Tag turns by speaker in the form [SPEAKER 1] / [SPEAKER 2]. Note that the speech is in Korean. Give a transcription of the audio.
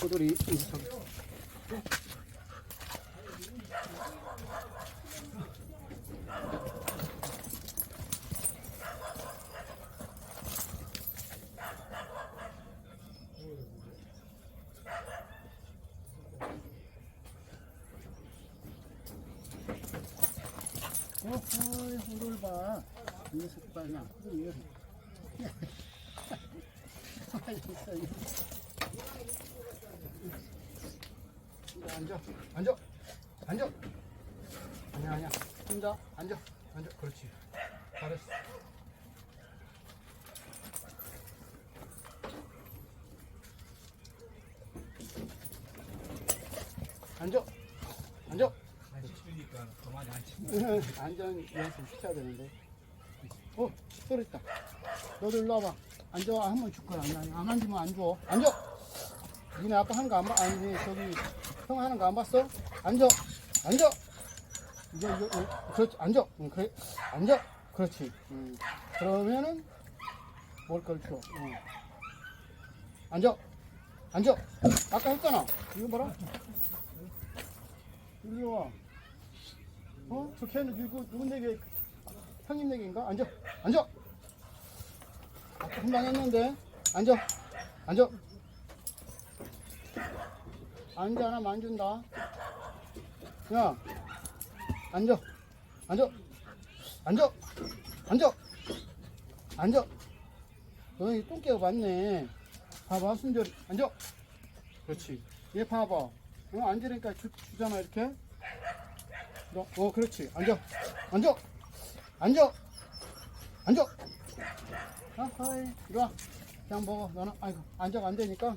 [SPEAKER 1] 포돌이 인상. 어허, 호를 봐. 이 녀석 봐, 나. 이거. 맛있어, 이 거. 이제 앉아, 앉아, 앉아. 아니야, 아니야. 혼자 앉아, 앉아. 그렇지. 잘했어. 앉아, 앉아.
[SPEAKER 2] 치우니까 가만히 안 치고
[SPEAKER 1] 안전 연습 시켜야 되는데. 어, 소리 있다. 너도 일로 와봐. 앉아, 한 번 줄 거야. 아니, 안 앉으면 안 줘. 앉아! 니네 아까 하는 거안 봐? 아니, 저기, 형 하는 거 안 봤어? 앉아! 앉아! 이제, 이거, 어, 그렇지. 앉아! 응, 그래. 앉아! 그렇지. 음. 그러면은, 뭘걸 줘. 응. 앉아! 앉아! 아까 했잖아. 이거 봐라. 일로 와. 어? 저 걔는 누구, 누구 내게, 형님 내게인가? 앉아, 앉아! 아까 금방 했는데. 앉아, 앉아. 앉아, 하나 만준다. 야, 앉아, 앉아, 앉아, 앉아, 앉아. 너희 똥개가 맞네. 봐봐, 순절이. 앉아. 그렇지. 얘 봐봐. 어, 앉으니까 주, 주잖아, 이렇게. 너, 어, 그렇지. 앉아. 앉아. 앉아. 앉아. 아 하이. 이리 와. 그냥 먹어. 너는, 아이고, 앉아가 안 되니까.